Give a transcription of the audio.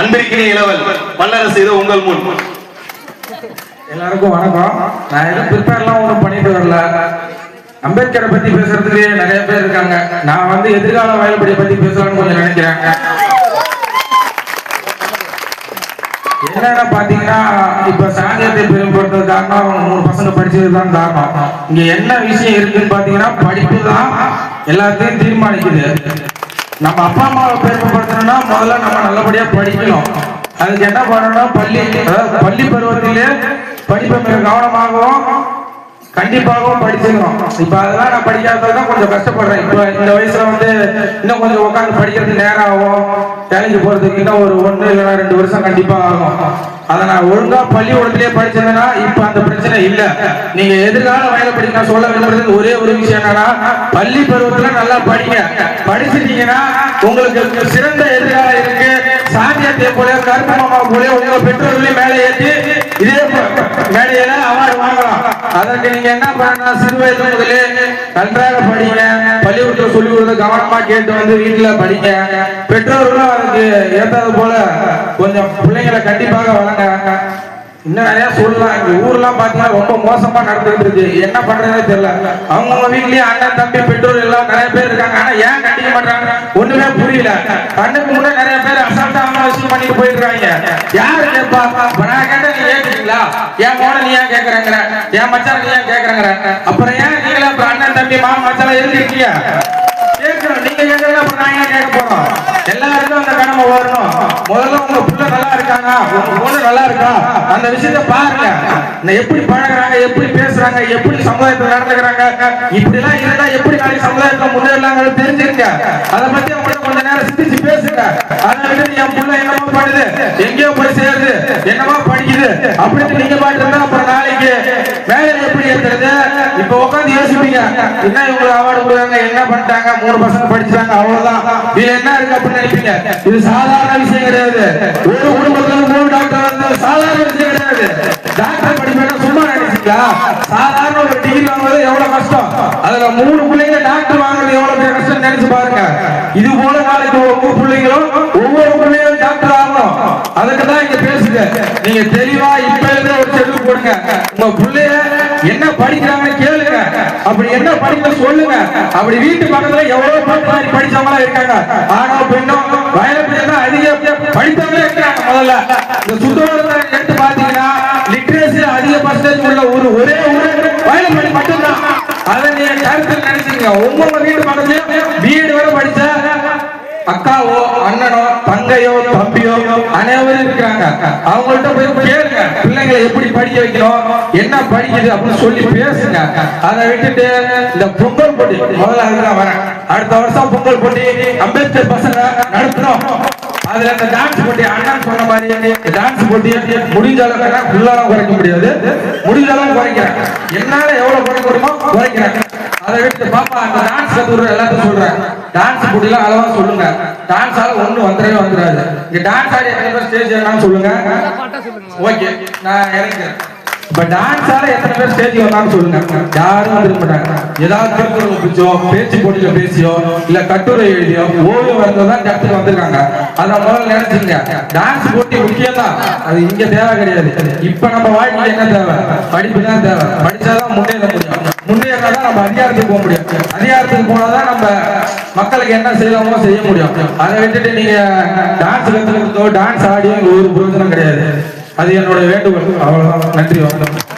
அன்பிற்கினே இளவல் வல்லரசு இது உங்கள் முன். எல்லாருக்கும் வணக்கம். நான் எதுவும் ப்ரிப்பேர்லாம் ஒன்றும் பண்ணிட்டு வரல. அம்பேத்கரை பத்தி பேசுறதுக்கு நிறைய பேர் இருக்காங்க. நான் வந்து எதிர்கால வயல்படியை பத்தி பேசலாம்னு கொஞ்சம் நினைக்கிறாங்க என்னென்ன பாத்தீங்கன்னா இப்ப சாங்கியத்தை பெரும்படுத்துறது காரணம் அவங்க மூணு பசங்க படிச்சது தான். காரணம் இங்க என்ன விஷயம் இருக்குன்னு பாத்தீங்கன்னா படிப்பு தான் எல்லாத்தையும் தீர்மானிக்குது. நம்ம அப்பா அம்மாவை பெருமைப்படுத்தணும்னா முதல்ல நம்ம நல்லபடியா படிக்கணும். அதுக்கு என்ன பண்ணணும்? பள்ளி பள்ளி பருவத்திலே படிப்பை மிக கவனமாகவும் கண்டிப்பாகவும் படிச்சிருக்கோம். இப்ப அதெல்லாம் நான் படிக்காததான் கொஞ்சம் கஷ்டப்படுறேன். இப்ப இந்த வயசுல வந்து இன்னும் கொஞ்சம் உட்காந்து படிக்கிறதுக்கு நேரம் ஆகும் வேலைக்கு போறதுக்கு இன்னும் ஒரு ஒன்று இல்லைன்னா ரெண்டு வருஷம் கண்டிப்பா ஆகும். அதை நான் ஒழுங்கா பள்ளிக்கூடத்திலே படிச்சதுன்னா இப்ப அந்த பிரச்சனை இல்ல. நீங்க எதிர்கால வயல படிக்க நான் சொல்ல விரும்புறது ஒரே ஒரு விஷயம் என்னன்னா பள்ளி பருவத்துல நல்லா படிங்க. படிச்சிட்டீங்கன்னா உங்களுக்கு சிறந்த எதிர்காலம் இருக்கு. சாமியத்தை போல கருப்பு மாமா போல உங்க பெற்றோர்களையும் மேலே ஏற்றி இதே ப- மேடையில அவார்டு வாங்கலாம் அதற்கு நீங்க என்ன பண்ணணும் சிறு வயது முதலே நன்றாக படிங்க. பள்ளிக்கூடத்தில் சொல்லி கொடுத்து கவனமா கேட்டு வந்து வீட்டுல படிங்க. பெற்றோர்களும் அதுக்கு ஏற்றது போல கொஞ்சம் பிள்ளைங்களை கண்டிப்பாக வளங்க இன்னும் நிறைய சொல்லலாம் எங்க ஊர்லாம் பாத்தீங்கன்னா ரொம்ப மோசமா நடந்துட்டு இருக்கு. என்ன பண்றதுனே தெரியல. அவங்கவுங்க வீட்லயே அண்ணன் தம்பி பெற்றோர் எல்லாம் நிறைய பேர் இருக்காங்க. ஆனா ஏன் கண்டிக்க மாட்டாங்க ஒண்ணுமே புரியல. கண்ணுக்கு முன்னாடி நிறைய பேர் அசால்ட்டா அவங்க விஷயம் பண்ணிட்டு போயிருக்காங்க யாரு கேட்பா? என் மோன நீ ஏன் கேக்குறேங்கிற? என் மச்சான் நீ ஏன் கேக்குறேங்கிற? அப்புறம் ஏன் நீங்களே அப்புறம் அண்ணன் தம்பி மாமன் மச்சான் எதுக்கு இருக்கீங்க? கேட்கணும் நீங்க கேட்கறது அப்புறம் நான் ஏன் கேட்க போறோம்? எல்லாருக்கும் அந்த கடமை வரணும். முதல்ல உங்க புள்ள நல்லா இருக்காங்க. உங்க பொண்ணு நல்லா இருக்கா? அந்த விஷயத்த பாருங்க. எப்படி பழகுறாங்க? எப்படி பேசுறாங்க? எப்படி சமுதாயத்துல நடந்துக்கிறாங்க? இப்படி எல்லாம் இருந்தா எப்படி நாளைக்கு சமுதாயத்துல முன்னேறலாங்க தெரிஞ்சுங்க அதை பத்தி அவங்களுக்கு சிந்திச்சு பேசுங்க அதை விட்டு என் புள்ள என்னமோ பண்ணுது எங்கேயோ போய் சேருது என்னமோ படிக்குது அப்படின்னு நீங்க பாட்டு இருந்தா அப்புறம் நாளைக்கு வேலை எப்படி இருக்கிறது? இப்ப உட்காந்து யோசிப்பீங்க என்ன இவங்க அவார்டு கொடுக்குறாங்க என்ன பண்ணிட்டாங்க மூணு பசங்க படிச்சாங்க அவ்வளவுதான். இதுல என்ன இருக்கு அப்படின்னு நினைப்பீங்க? இது சாதாரண விஷயம் கிடையாது. ஒரு குடும்பத்துல மூணு டாக்டர் வந்து சாதாரண விஷயம் கிடையாது. டாக்டர் சாதாரண ஒரு டிகிரி வாங்குறது எவ்வளவு கஷ்டம்? அதுல மூணு பிள்ளைங்க டாக்டர் வாங்குறது எவ்வளவு கஷ்டம் நினைச்சு பாருங்க. இது போல நாளைக்கு ஒவ்வொரு பிள்ளைங்களும் ஒவ்வொரு பிள்ளைங்களும் டாக்டர் ஆகணும். அதுக்கு தான் இங்க பேசுங்க நீங்க தெளிவா இப்ப இருந்தே ஒரு செல்லு போடுங்க. உங்க பிள்ளைய என்ன படிக்கிறாங்கன்னு கேளுங்க. அப்படி என்ன படிக்க சொல்லுங்க. அப்படி வீட்டு பக்கத்துல எவ்வளவு பேர் படிச்சவங்களா இருக்காங்க. ஆணோ பெண்ணோ வயல தான் அதிக படித்தவங்களே இருக்காங்க முதல்ல. இந்த சுத்தோரத்தை அதை நீங்க கருத்தில் நினைச்சீங்க உங்க வீட்டு மனசையும் வீடு வரை படிச்ச அக்காவோ அண்ணனோ தங்கையோ தம்பியோ அனைவரும் இருக்காங்க அவங்கள்ட்ட போய் கேளுங்க. பிள்ளைங்களை எப்படி படிக்க வைக்கிறோம் என்ன படிக்குது அப்படின்னு சொல்லி பேசுங்க. அதை விட்டுட்டு இந்த பொங்கல் போட்டி முதல்ல அதுதான் வரேன். அடுத்த வருஷம் பொங்கல் போட்டி அம்பேத்கர் பசங்க நடத்துறோம். அதுல இந்த டான்ஸ் போட்டி அண்ணன் சொன்ன மாதிரி டான்ஸ் போட்டி முடிஞ்ச அளவுக்கு ஃபுல்லாலாம் குறைக்க முடியாது. முடிஞ்ச அளவுக்கு குறைக்கிறேன். என்னால எவ்வளவு குறைக்க முடியுமோ குறைக்கிறேன். அதை விட்டு பாப்பா அந்த டான்ஸ் கத்துற எல்லாத்தையும் சொல்றேன். டான்ஸ் போட்டிலாம் அளவா சொல்லுங்க. டான்ஸ் ஆல ஒண்ணு வந்துடவே வந்துடாது. இங்க டான்ஸ் ஆடி எத்தனை பேர் ஸ்டேஜ் ஏறலாம்னு சொல்லுங்க. ஓகே நான் இறங்குறேன். இப்ப டான்ஸ் ஆல எத்தனை பேர் ஸ்டேஜ் வந்தாலும் சொல்லுங்க. யாரும் வந்துருக்க மாட்டாங்க. ஏதாவது திருக்குறள் பிடிச்சோ பேச்சு போட்டியில பேசியோ இல்ல கட்டுரை எழுதியோ ஓய்வு வரைஞ்சதான் இந்த இடத்துக்கு வந்திருக்காங்க. அத முதல்ல நினைச்சுங்க டான்ஸ் போட்டி முக்கியம் தான் அது இங்க தேவை கிடையாது. இப்ப நம்ம வாழ்க்கையில என்ன தேவை? படிப்பு தான் தேவை. படிச்சாதான் முன்னேற முடியும். முன்னேறினாதான் நம்ம அதிகாரத்துக்கு போக முடியும். அதிகாரத்துக்கு போனாதான் நம்ம மக்களுக்கு என்ன செய்யலாமோ செய்ய முடியும். அதை விட்டுட்டு நீங்க டான்ஸ் கத்துக்கிறதோ டான்ஸ் ஆடியோ ஒரு பிரயோஜனம் கிடையாது. அது என்னோட வேண்டுகோள். அவ்வளவுதான். நன்றி வணக்கம்.